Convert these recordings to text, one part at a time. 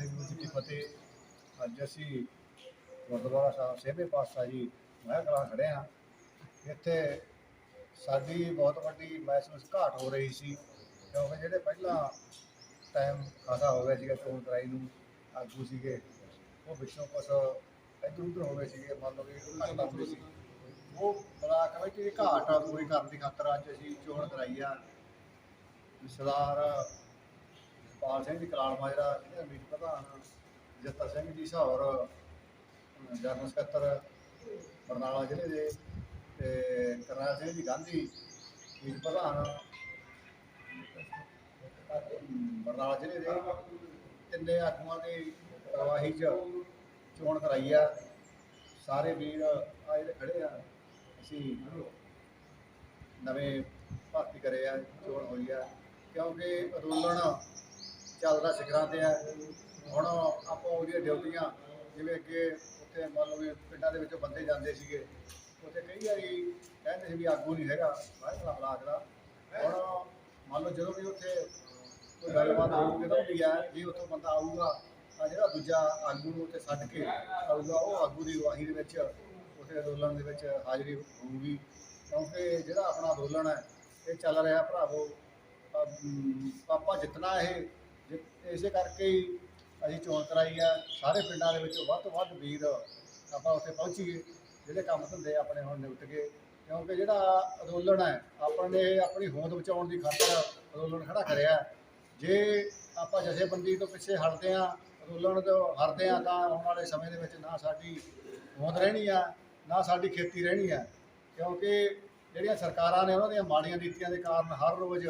ਵਾਹਿਗੁਰੂ ਜੀ ਕੀ ਫਤਿਹ ਅੱਜ ਅਸੀਂ ਗੁਰਦੁਆਰਾ ਸਾਹਿਬ ਸੇਵੇ ਪਾਤਸ਼ਾਹ ਜੀ ਮੈਂ ਕਲਾਂ ਖੜੇ ਹਾਂ। ਇੱਥੇ ਸਾਡੀ ਬਹੁਤ ਵੱਡੀ ਮਹਿਸੂਸ ਘਾਟ ਹੋ ਰਹੀ ਸੀ, ਕਿਉਂਕਿ ਜਿਹੜੇ ਪਹਿਲਾਂ ਟਾਈਮ ਖਾਸਾ ਹੋ ਗਿਆ ਸੀਗਾ ਚੋਣ ਕਰਾਈ ਨੂੰ, ਆਗੂ ਸੀਗੇ, ਉਹ ਵਿੱਚੋਂ ਕੁਛ ਇੱਧਰ ਉੱਧਰ ਹੋ ਗਏ ਸੀਗੇ, ਮੰਨ ਲਓ ਵੀ ਘਟਨਾ ਹੁੰਦੀ ਸੀ। ਉਹ ਬਲਾਕ ਕਮੇਟੀ ਦੀ ਘਾਟ ਪੂਰੀ ਕਰਨ ਦੀ ਖਾਤਰ ਅੱਜ ਅਸੀਂ ਚੋਣ ਕਰਾਈ ਆ। ਸਰਦਾਰ ਪਾਲ ਸਿੰਘ ਜੀ ਕਲਾਲ ਮਾਜਰਾ ਜਿਹੜੇ ਮੀਤ ਪ੍ਰਧਾਨ ਜੱਤਾ ਸਿੰਘ ਜੀ ਸਹੌਰ ਜਨਰਲ ਸਕੱਤਰ ਬਰਨਾਲਾ ਜ਼ਿਲ੍ਹੇ ਦੇ ਤੇ ਕਰਨਾਲ ਸਿੰਘ ਜੀ ਗਾਂਧੀ, ਮੀਤ ਪ੍ਰਧਾਨ ਬਰਨਾਲਾ ਜ਼ਿਲ੍ਹੇ ਦੇ ਤਿੰਨੇ ਆਗੂਆਂ ਦੀ ਅਗਵਾਈ 'ਚ ਚੋਣ ਕਰਾਈ ਆ। ਸਾਰੇ ਵੀਰ ਆ ਜਿਹੜੇ ਖੜੇ ਆ, ਅਸੀਂ ਨਵੇਂ ਭਰਤੀ ਕਰੇ ਆ, ਚੋਣ ਹੋਈ ਆ। ਕਿਉਂਕਿ ਅੰਦੋਲਨ ਚੱਲਦਾ ਸਿਖਰਾਂ ਤੇ ਆ। ਹੁਣ ਆਪਾਂ ਉਹਦੀਆਂ ਡਿਊਟੀਆਂ, ਜਿਵੇਂ ਅੱਗੇ ਉੱਥੇ ਮੰਨ ਲਓ ਵੀ ਪਿੰਡਾਂ ਦੇ ਵਿੱਚੋਂ ਬੰਦੇ ਜਾਂਦੇ ਸੀਗੇ, ਉੱਥੇ ਕਈ ਵਾਰੀ ਕਹਿੰਦੇ ਸੀ ਵੀ ਆਗੂ ਨਹੀਂ ਹੈਗਾ ਵਾਹਿਗੁਰੂ ਬਲਾਕ ਦਾ ਹੁਣ ਮੰਨ ਲਓ ਜਦੋਂ ਵੀ ਉੱਥੇ ਕੋਈ ਗੱਲਬਾਤ ਹੋਊਗੀ ਤਾਂ ਵੀ ਆ ਜੇ ਉੱਥੋਂ ਬੰਦਾ ਆਊਗਾ, ਤਾਂ ਜਿਹੜਾ ਦੂਜਾ ਆਗੂ ਨੂੰ ਉੱਥੇ ਛੱਡ ਕੇ ਆਊਗਾ, ਉਹ ਆਗੂ ਦੀ ਅਗਵਾਈ ਦੇ ਵਿੱਚ ਉੱਥੇ ਅੰਦੋਲਨ ਦੇ ਵਿੱਚ ਹਾਜ਼ਰੀ ਹੋਊਗੀ। ਕਿਉਂਕਿ ਜਿਹੜਾ ਆਪਣਾ ਅੰਦੋਲਨ ਹੈ, ਇਹ ਚੱਲ ਰਿਹਾ ਭਰਾਵੋ ਪਾਪਾ ਜਿੱਤਣਾ ਇਹ ਜੇ ਇਸੇ ਕਰਕੇ ਹੀ ਅਸੀਂ ਚੋਣ ਕਰਾਈ ਆ, ਸਾਰੇ ਪਿੰਡਾਂ ਦੇ ਵਿੱਚ ਵੱਧ ਤੋਂ ਵੱਧ ਵੀਰ ਆਪਾਂ ਉੱਥੇ ਪਹੁੰਚੀਏ, ਜਿਹੜੇ ਕੰਮ ਧੰਦੇ ਆਪਣੇ ਹੁਣ ਨਿਪਟ ਗਏ। ਕਿਉਂਕਿ ਜਿਹੜਾ ਅੰਦੋਲਨ ਹੈ, ਆਪਾਂ ਨੇ ਆਪਣੀ ਹੋਂਦ ਬਚਾਉਣ ਦੀ ਖਾਤਰ ਅੰਦੋਲਨ ਖੜਾ ਕਰਿਆ। ਜੇ ਆਪਾਂ ਜਥੇਬੰਦੀ ਤੋਂ ਪਿੱਛੇ ਹਟਦੇ ਆ ਅੰਦੋਲਨ ਤੋਂ ਹਟਦੇ ਆ ਤਾਂ ਆਉਣ ਵਾਲੇ ਸਮੇਂ ਦੇ ਵਿੱਚ ਨਾ ਸਾਡੀ ਹੋਂਦ ਰਹਿਣੀ ਆ, ਨਾ ਸਾਡੀ ਖੇਤੀ ਰਹਿਣੀ ਆ। ਕਿਉਂਕਿ ਜਿਹੜੀਆਂ ਸਰਕਾਰਾਂ ਨੇ ਉਹਨਾਂ ਦੀਆਂ ਮਾੜੀਆਂ ਨੀਤੀਆਂ ਦੇ ਕਾਰਨ ਹਰ ਰੋਜ਼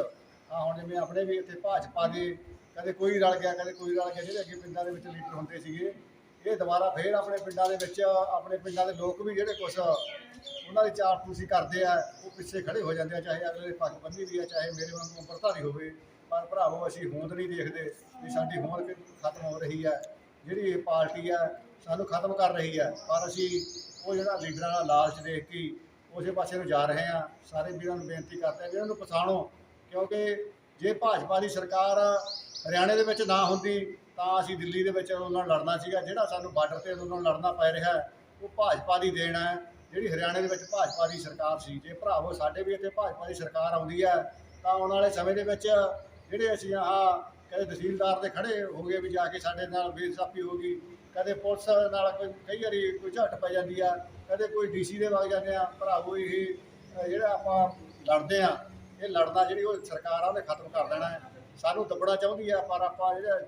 ਆ ਹੁਣ ਜਿਵੇਂ ਆਪਣੇ ਵੀ ਇੱਥੇ ਭਾਜਪਾ ਦੇ ਕਦੇ ਕੋਈ ਰਲ ਗਿਆ, ਕਦੇ ਕੋਈ ਰਲ ਗਿਆ, ਜਿਹੜੇ ਅੱਗੇ ਪਿੰਡਾਂ ਦੇ ਵਿੱਚ ਲੀਡਰ ਹੁੰਦੇ ਸੀਗੇ, ਇਹ ਦੁਬਾਰਾ ਫੇਰ ਆਪਣੇ ਪਿੰਡਾਂ ਦੇ ਵਿੱਚ, ਆਪਣੇ ਪਿੰਡਾਂ ਦੇ ਲੋਕ ਵੀ ਜਿਹੜੇ ਕੁਛ ਉਹਨਾਂ ਦੀ ਚਾਰ ਪੂਸੀ ਕਰਦੇ ਆ, ਉਹ ਪਿੱਛੇ ਖੜੇ ਹੋ ਜਾਂਦੇ ਆ, ਚਾਹੇ ਅਗਲੇ ਦੇ ਪੱਗ ਬੰਨੀ ਵੀ ਆ, ਚਾਹੇ ਮੇਰੇ ਵਾਂਗੂ ਅੰਮ੍ਰਿਤਧਾਰੀ ਹੋਵੇ, ਪਰ ਭਰਾਵੋ ਅਸੀਂ ਹੋਂਦ ਨਹੀਂ ਦੇਖਦੇ ਵੀ ਸਾਡੀ ਹੋਂਦ ਕਿ- ਖਤਮ ਹੋ ਰਹੀ ਹੈ ਜਿਹੜੀ ਇਹ ਪਾਰਟੀ ਹੈ ਸਾਨੂੰ ਖਤਮ ਕਰ ਰਹੀ ਹੈ ਪਰ ਅਸੀਂ ਉਹ ਜਿਹੜਾ ਲੀਡਰਾਂ ਦਾ ਲਾਲਚ ਦੇਖ ਕੇ ਉਸੇ ਪਾਸੇ ਨੂੰ ਜਾ ਰਹੇ ਆ, ਸਾਰੇ ਵੀਰਾਂ ਨੂੰ ਬੇਨਤੀ ਕਰਦੇ ਆ ਵੀ ਇਹਨਾਂ ਨੂੰ ਪਛਾਣੋ ਕਿਉਂਕਿ ਜੇ ਭਾਜਪਾ ਦੀ ਸਰਕਾਰ ਹਰਿਆਣੇ ਦੇ ਵਿੱਚ ਨਾ ਹੁੰਦੀ, ਤਾਂ ਅਸੀਂ ਦਿੱਲੀ ਦੇ ਵਿੱਚ ਉਹਨਾਂ ਨਾਲ ਲੜਨਾ ਸੀਗਾ, ਜਿਹੜਾ ਸਾਨੂੰ ਬਾਰਡਰ ਤੇ ਉਹਨਾਂ ਨਾਲ ਲੜਨਾ ਪੈ ਰਿਹਾ ਉਹ ਭਾਜਪਾ ਦੀ ਦੇਣ ਹੈ। ਜਿਹੜੀ ਹਰਿਆਣੇ ਦੇ ਵਿੱਚ ਭਾਜਪਾ ਦੀ ਸਰਕਾਰ ਸੀ, ਜੇ ਭਰਾਵੋ, ਸਾਡੇ ਵੀ ਇੱਥੇ ਭਾਜਪਾ ਦੀ ਸਰਕਾਰ ਆਉਂਦੀ ਹੈ, ਤਾਂ ਆਉਣ ਵਾਲੇ ਸਮੇਂ ਦੇ ਵਿੱਚ ਜਿਹੜੇ ਅਸੀਂ ਆਹ ਕਦੇ ਤਹਿਸੀਲਦਾਰ ਦੇ ਖੜੇ ਹੋ ਗਏ ਵੀ ਜਾ ਕੇ ਸਾਡੇ ਨਾਲ ਬੇਇਨਸਾਫੀ ਹੋ ਗਈ, ਕਦੇ ਪੁਲਿਸ ਨਾਲ ਕੋਈ, ਕਈ ਵਾਰੀ ਕੋਈ ਝਟ ਪੈ ਜਾਂਦੀ ਆ, ਕਦੇ ਕੋਈ ਡੀਸੀ ਦੇ ਵਗ ਜਾਂਦੇ ਆ, ਭਰਾਵੋ, ਇਹ ਜਿਹੜਾ ਆਪਾਂ ਲੜਦੇ ਆ ਇਹ ਲੜਨਾ ਜਿਹੜੀ ਉਹ ਸਰਕਾਰ ਆ, ਉਹਨੇ ਖਤਮ ਕਰ ਦੇਣਾ ਹੈ। ਸਾਨੂੰ ਦੱਬਣਾ ਚਾਹੁੰਦੀ ਆ, ਪਰ ਆਪਾਂ ਜਿਹੜੇ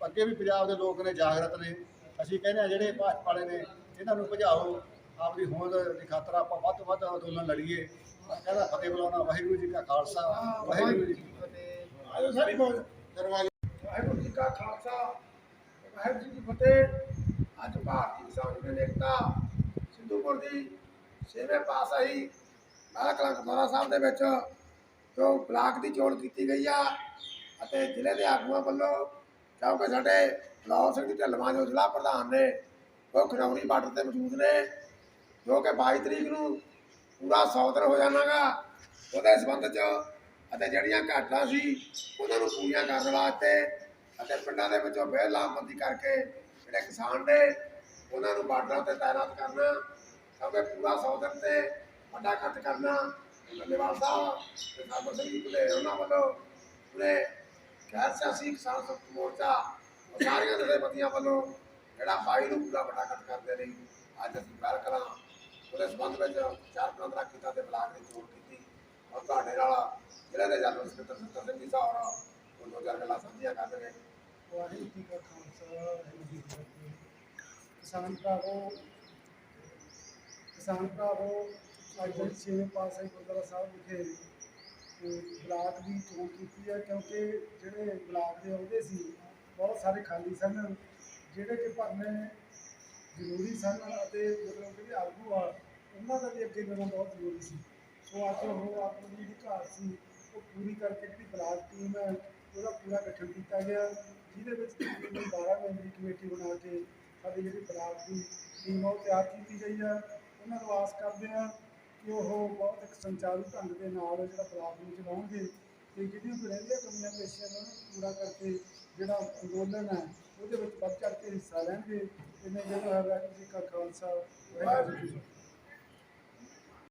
ਅੱਗੇ ਵੀ ਪੰਜਾਬ ਦੇ ਲੋਕ ਨੇ, ਜਾਗਰਤ ਨੇ, ਅਸੀਂ ਕਹਿੰਦੇ ਆ ਜਿਹੜੇ ਭਾਜਪਾ ਵਾਲੇ ਨੇ, ਇਹਨਾਂ ਨੂੰ ਭਜਾਓ। ਆਪਦੀ ਹੋਂਦ ਦੀ ਖਾਤਰ ਆਪਾਂ ਵੱਧ ਤੋਂ ਵੱਧ ਅੰਦੋਲਨ ਲੜੀਏ। ਕਹਿੰਦਾ ਫਤਿਹ ਬੁਲਾਉਣਾ, ਵਾਹਿਗੁਰੂ ਜੀ ਕਾ ਖਾਲਸਾ, ਵਾਹਿਗੁਰੂ ਜੀ ਕੀ ਫਤਿਹ। ਆਜੋ ਸਾਰੀ ਬੋਲ ਦਰਵਾਜ਼ੇ ਵਾਹਿਗੁਰੂ ਜੀ ਕਾ ਖਾਲਸਾ, ਵਾਹਿਗੁਰੂ ਜੀ ਕੀ ਫਤਿਹ। ਅੱਜ ਭਾਰਤੀ ਕਿਸਾਨ ਯੂਨੀਅਨ ਏਕਤਾ, ਸਿੰਧੂਪੁਰ ਦੀ ਛੇਵੇਂ ਪਾਸ ਆਈ ਬਾਲਾ ਕਲਾਂ ਸਾਹਿਬ ਦੇ ਵਿੱਚ ਜੋ ਬਲਾਕ ਦੀ ਚੋਣ ਕੀਤੀ ਗਈ ਆ ਅਤੇ ਜ਼ਿਲ੍ਹੇ ਦੇ ਆਗੂਆਂ ਵੱਲੋਂ, ਕਿਉਂਕਿ ਸਾਡੇ ਲਾਲ ਸਿੰਘ ਜੀ ਢਿੱਲਵਾਂ ਜੋ ਜ਼ਿਲ੍ਹਾ ਪ੍ਰਧਾਨ ਨੇ ਉਹ ਖਨੌਰੀ ਬਾਰਡਰ ਤੇ ਮੌਜੂਦ ਨੇ, ਜੋ ਕਿ 22 ਤਰੀਕ ਨੂੰ ਪੂਰਾ 100 ਦਿਨ ਹੋ ਜਾਣਾਗਾ, ਉਹਦੇ ਸੰਬੰਧ 'ਚ ਅਤੇ ਜਿਹੜੀਆਂ ਘਾਟਾਂ ਸੀ, ਉਹਨਾਂ ਨੂੰ ਪੂਰੀਆਂ ਕਰਨ ਵਾਸਤੇ ਅਤੇ ਪਿੰਡਾਂ ਦੇ ਵਿੱਚੋਂ ਬੇਲ ਲਾਮਬੰਦੀ ਕਰਕੇ ਜਿਹੜੇ ਕਿਸਾਨ ਨੇ, ਉਹਨਾਂ ਨੂੰ ਬਾਰਡਰਾਂ ਤੇ ਤਾਇਨਾਤ ਕਰਨਾ, ਕਿਉਂਕਿ ਪੂਰਾ 100 ਦਿਨ ਤੇ ਵੱਡਾ ਕੱਟ ਕਰਨਾ ਧੰਨਵਾਦ ਸਾਹਿਬ। ਤੇ ਸਾਬਰ ਸਿੰਘ ਜੀ ਭੁਲੇ ਉਹਨਾਂ ਵੱਲੋਂ ਪੂਰੇ ਖੈਰ ਸਿਆਸੀ ਕਿਸਾਨ ਸੰਘ ਮੋਰਚਾ ਉਹ ਸਾਰੀਆਂ ਜਥੇਬੰਦੀਆਂ ਵੱਲੋਂ ਜਿਹੜਾ ਬਾਈ ਨੂੰ ਪੂਰਾ ਵੱਡਾ ਕੱਟ ਕਰਦੇ ਲਈ ਅੱਜ ਅਸੀਂ ਪਹਿਲ ਕਰਾਂ। ਉਹਦੇ ਸੰਬੰਧ ਵਿੱਚ ਚਾਰ ਪੰਦਰਾਂ ਕੀਤਾ ਤੇ ਬਲਾਕ ਦੀ ਚੋਣ ਕੀਤੀ ਔਰ ਤੁਹਾਡੇ ਨਾਲ ਜ਼ਿਲ੍ਹੇ ਦੇ ਜਨਰਲ ਸਕੱਤਰ ਸੱਤਰ ਸਿੰਘ ਜੀ ਸਾਹਿਬ ਉਹ ਦੋ ਚਾਰ ਗੱਲਾਂ ਸਾਂਝੀਆਂ ਕਰਦੇ ਨੇ। ਵਾਹਿਗੁਰੂ ਜੀ ਕਾ ਖਾਲਸਾ, ਵਾਹਿਗੁਰੂ ਜੀ ਕੀ ਫਤਿਹ। ਕਿਸਾਨ ਭਰਾਵੋ ਕਿਸਾਨ ਭਰਾਵੋ ਅੱਜ ਦੇ ਛੇਵੇਂ ਪਾਸੇ ਗੁਰਦੁਆਰਾ ਸਾਹਿਬ ਵਿਖੇ ਬਲਾਕ ਦੀ ਚੋਣ ਕੀਤੀ ਹੈ, ਕਿਉਂਕਿ ਜਿਹੜੇ ਬਲਾਕ ਦੇ ਅਹੁਦੇ ਸੀ, ਬਹੁਤ ਸਾਰੇ ਖਾਲੀ ਸਨ, ਜਿਹੜੇ ਕਿ ਭਰਨੇ ਜ਼ਰੂਰੀ ਸਨ ਅਤੇ ਮਤਲਬ ਜਿਹੜੇ ਆਗੂ ਆ ਉਹਨਾਂ ਦਾ ਵੀ ਅੱਗੇ ਵਧਣਾ ਬਹੁਤ ਜ਼ਰੂਰੀ ਸੀ। ਸੋ ਅੱਜ ਉਹ ਆਪਣੀ ਜਿਹੜੀ ਘਾਟ ਸੀ, ਉਹ ਪੂਰੀ ਕਰਕੇ ਜਿਹੜੀ ਬਲਾਕ ਟੀਮ ਹੈ, ਉਹਦਾ ਪੂਰਾ ਗਠਨ ਕੀਤਾ ਗਿਆ, ਜਿਹਦੇ ਵਿੱਚ ਤਕਰੀਬਨ 12 ਮੈਂਬਰੀ ਕਮੇਟੀ ਬਣਾ ਕੇ ਸਾਡੀ ਜਿਹੜੀ ਬਲਾਕ ਦੀ ਟੀਮ ਆ, ਉਹ ਤਿਆਰ ਕੀਤੀ ਗਈ ਆ ਉਹਨਾਂ ਨੂੰ ਆਸ ਕਰਦੇ ਹਾਂ ਕਿ ਉਹ ਬਹੁਤ ਇੱਕ ਸੰਚਾਰੂ ਢੰਗ ਦੇ ਨਾਲ ਜਿਹੜਾ ਬਲਾਕ ਨੂੰ ਚਲਾਉਣਗੇ ਤੇ ਜਿਹੜੀਆਂ ਕੋਈ ਰਹਿੰਦੀਆਂ ਕਮੀਆਂ ਪੇਸ਼ੀਆਂ ਨੇ ਉਹਨੂੰ ਪੂਰਾ ਕਰਕੇ ਜਿਹੜਾ ਅੰਦੋਲਨ ਹੈ, ਉਹਦੇ ਵਿੱਚ ਵੱਧ ਚੜ੍ਹ ਕੇ ਹਿੱਸਾ ਲੈਣਗੇ। ਇਹਨੇ ਜਿਹੜਾ ਹੈ ਵਾਹਿਗੁਰੂ ਜੀ ਕਾ ਖਾਲਸਾ, ਵਾਹਿਗੁਰੂ ਜੀ